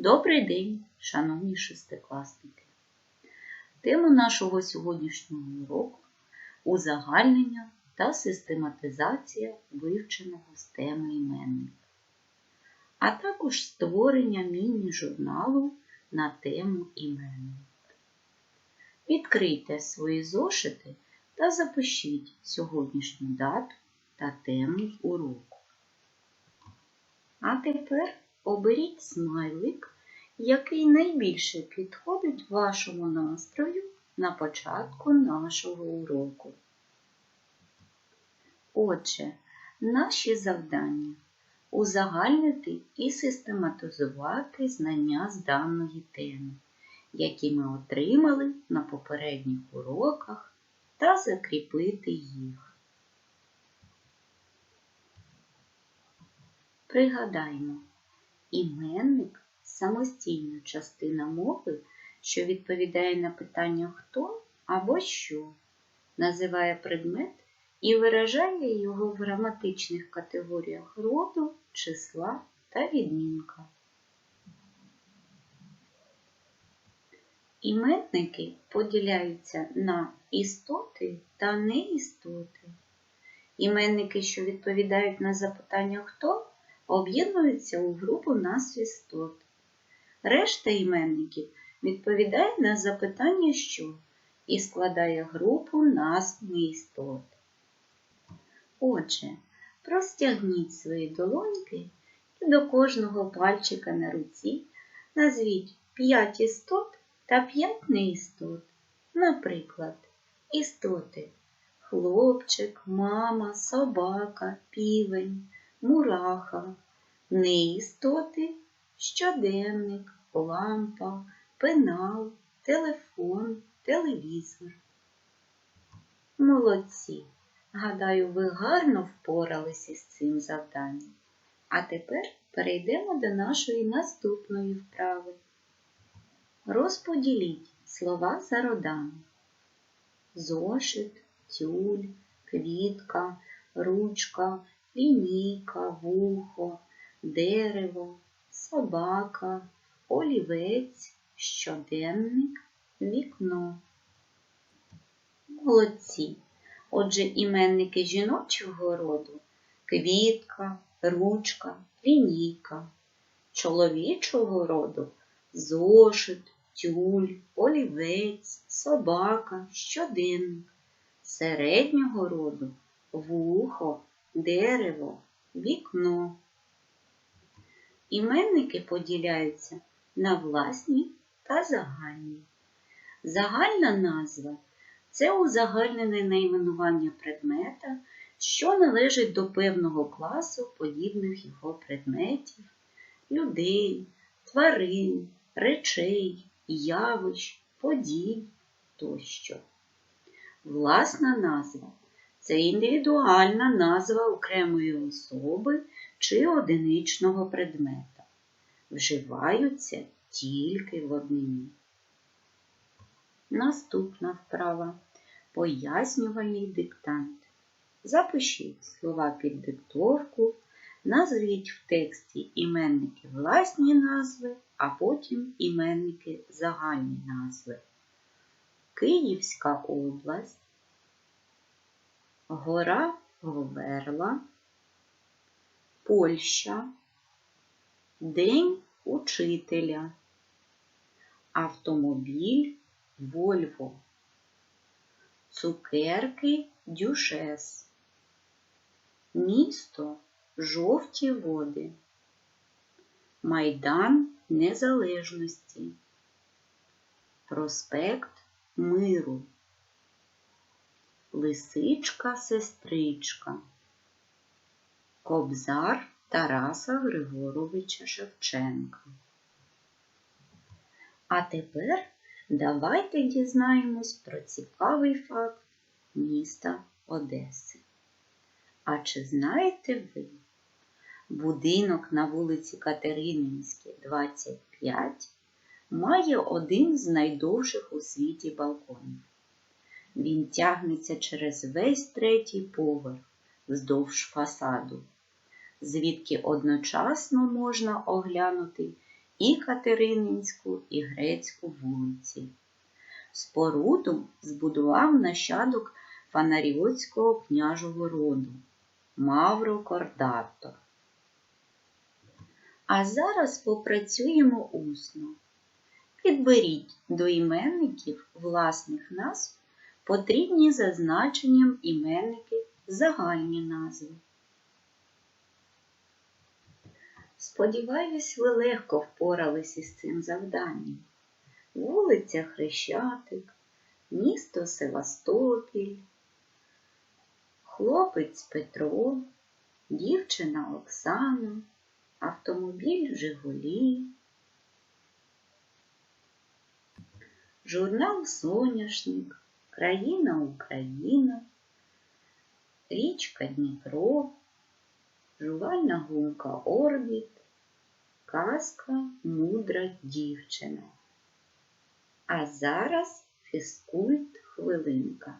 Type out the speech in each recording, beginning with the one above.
Добрий день, шановні шестикласники! Тема нашого сьогоднішнього уроку узагальнення та систематизація вивченого з теми іменник, а також створення міні-журналу на тему іменник. Відкрийте свої зошити та запишіть сьогоднішню дату та тему уроку. А тепер оберіть смайлик, який найбільше підходить вашому настрою на початку нашого уроку. Отже, наші завдання узагальнити і систематизувати знання з даної теми, які ми отримали на попередніх уроках, та закріпити їх. Пригадаймо, іменник самостійна частина мови, що відповідає на питання хто або що, називає предмет і виражає його в граматичних категоріях роду, числа та відмінка. Іменники поділяються на істоти та неістоти. Іменники, що відповідають на запитання хто, об'єднуються у групу назв істот. Решта іменників відповідає на запитання що і складає групу назв неістот. Отже, простягніть свої долоньки і до кожного пальчика на руці назвіть 5 істот та 5 неістот. Наприклад, істоти хлопчик, мама, собака, півень, мураха, неістоти, щоденник, лампа, пенал, телефон, телевізор. Молодці! Гадаю, ви гарно впоралися з цим завданням. А тепер перейдемо до нашої наступної вправи. Розподіліть слова за родами. Зошит, тюль, квітка, ручка, лінійка, вухо, дерево, собака, олівець, щоденник, вікно. Молодці. Отже, іменники жіночого роду квітка, ручка, лінійка, чоловічого роду зошит, тюль, олівець, собака, щоденник, середнього роду дерево, вікно. Іменники поділяються на власні та загальні. Загальна назва це узагальнене найменування предмета, що належить до певного класу подібних його предметів, людей, тварин, речей, явищ, подій тощо. Власна назва це індивідуальна назва окремої особи чи одиничного предмета. Вживаються тільки в однині. Наступна вправа пояснювальний диктант. Запишіть слова під диктовку, назвіть в тексті іменники власні назви, а потім іменники загальні назви. Київська область, Гора Говерла, Польща, День учителя, Автомобіль Вольво, Цукерки Дюшес, Місто Жовті води, Майдан Незалежності, Проспект Миру, Лисичка Сестричка, Кобзар Тараса Григоровича Шевченка. А тепер давайте дізнаємось про цікавий факт міста Одеси. А чи знаєте ви, будинок на вулиці Катерининській, 25, має один з найдовших у світі балконів. Він тягнеться через весь третій поверх вздовж фасаду, звідки одночасно можна оглянути і Катерининську, і Грецьку вулиці. Споруду збудував нащадок Фанаріотського княжого роду Мавро Кордато. А зараз попрацюємо усно. Підберіть до іменників власних назв потрібні за значенням іменники загальні назви. Сподіваюсь, ви легко впоралися з цим завданням. Вулиця Хрещатик, місто Севастопіль, хлопець Петро, дівчина Оксана, автомобіль Жигулі, журнал Соняшник, країна Україна, річка Дніпро, жувальна гумка Орбіт, казка Мудра дівчина. А зараз фізкульт хвилинка.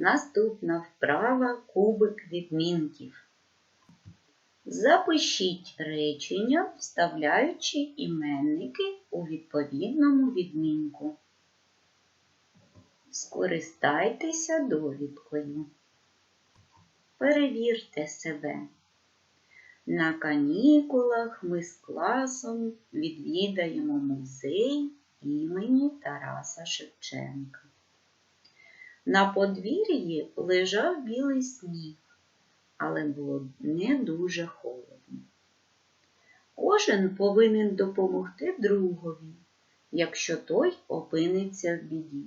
Наступна вправа кубик відмінків. Запишіть речення, вставляючи іменники у відповідному відмінку. Скористайтеся довідкою. Перевірте себе. На канікулах ми з класом відвідаємо музей імені Тараса Шевченка. На подвір'ї лежав білий сніг, але було не дуже холодно. Кожен повинен допомогти другові, якщо той опиниться в біді.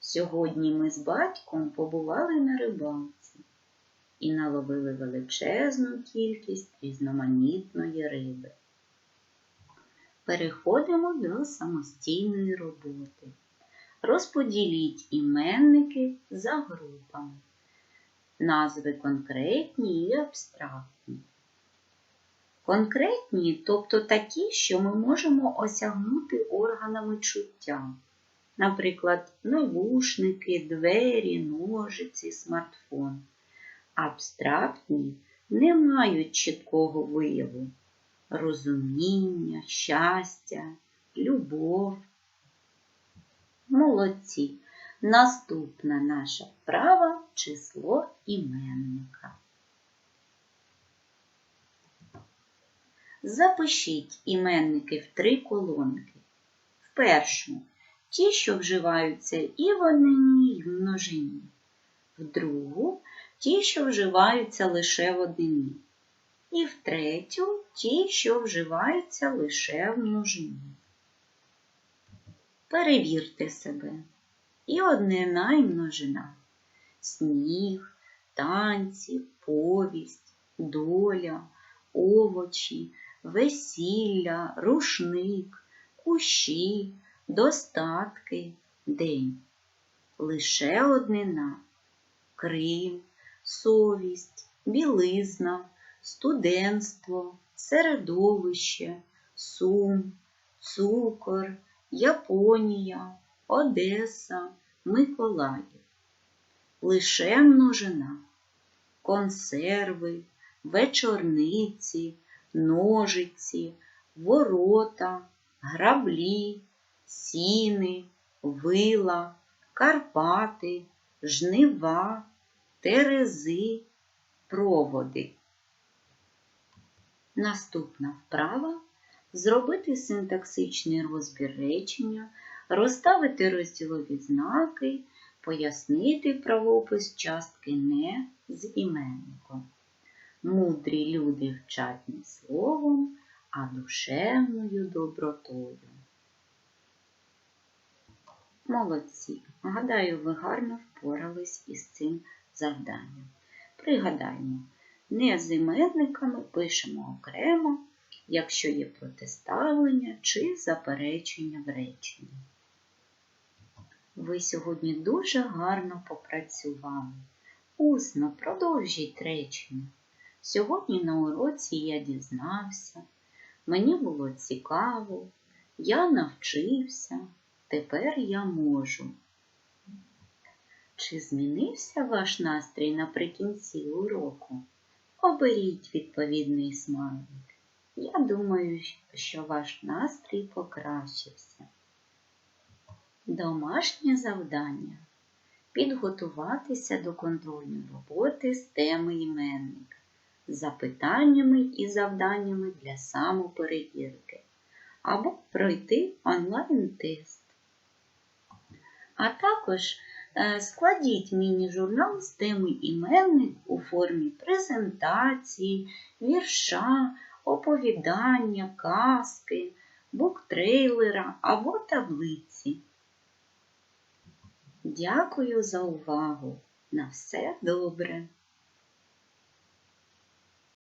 Сьогодні ми з батьком побували на рибалці і наловили величезну кількість різноманітної риби. Переходимо до самостійної роботи. Розподіліть іменники за групами. Назви конкретні і абстрактні. Конкретні, тобто такі, що ми можемо осягнути органами чуття. Наприклад, навушники, двері, ножиці, смартфон. Абстрактні не мають чіткого вияву. Розуміння, щастя, любов. Молодці. Наступна наша вправа число іменника. Запишіть іменники в три колонки. В першу ті, що вживаються і в однині, і в множині. В другу ті, що вживаються лише в однині. І в третю ті, що вживаються лише в множині. Перевірте себе. І однина, і множина. Сніг, танці, повість, доля, овочі, весілля, рушник, кущі, достатки, день. Лише однина. Крим, совість, білизна, студентство, середовище, сум, цукор, Японія, Одеса, Миколаїв. Лише множина. Консерви, вечорниці, ножиці, ворота, граблі, сіни, вила, Карпати, жнива, терези, проводи. Наступна вправа зробити синтаксичний розбір речення, розставити розділові знаки, Пояснити правопис частки не з іменником. Мудрі люди вчать не словом, а душевною добротою. Молодці! Гадаю, ви гарно впорались із цим завданням. Пригадаємо, не з іменниками пишемо окремо, якщо є протиставлення чи заперечення в реченні. Ви сьогодні дуже гарно попрацювали. Усно продовжіть речення. Сьогодні на уроці я дізнався, мені було цікаво, я навчився, тепер я можу. Чи змінився ваш настрій наприкінці уроку? Оберіть відповідний смайлик. Я думаю, що ваш настрій покращився. Домашнє завдання підготуватися до контрольної роботи з теми іменника з запитаннями і завданнями для самоперевірки або пройти онлайн-тест. А також е, складіть міні-журнал з теми іменник у формі презентації, вірша, оповідання, казки, буктрейлера або таблиці. Дякую за увагу. На все добре!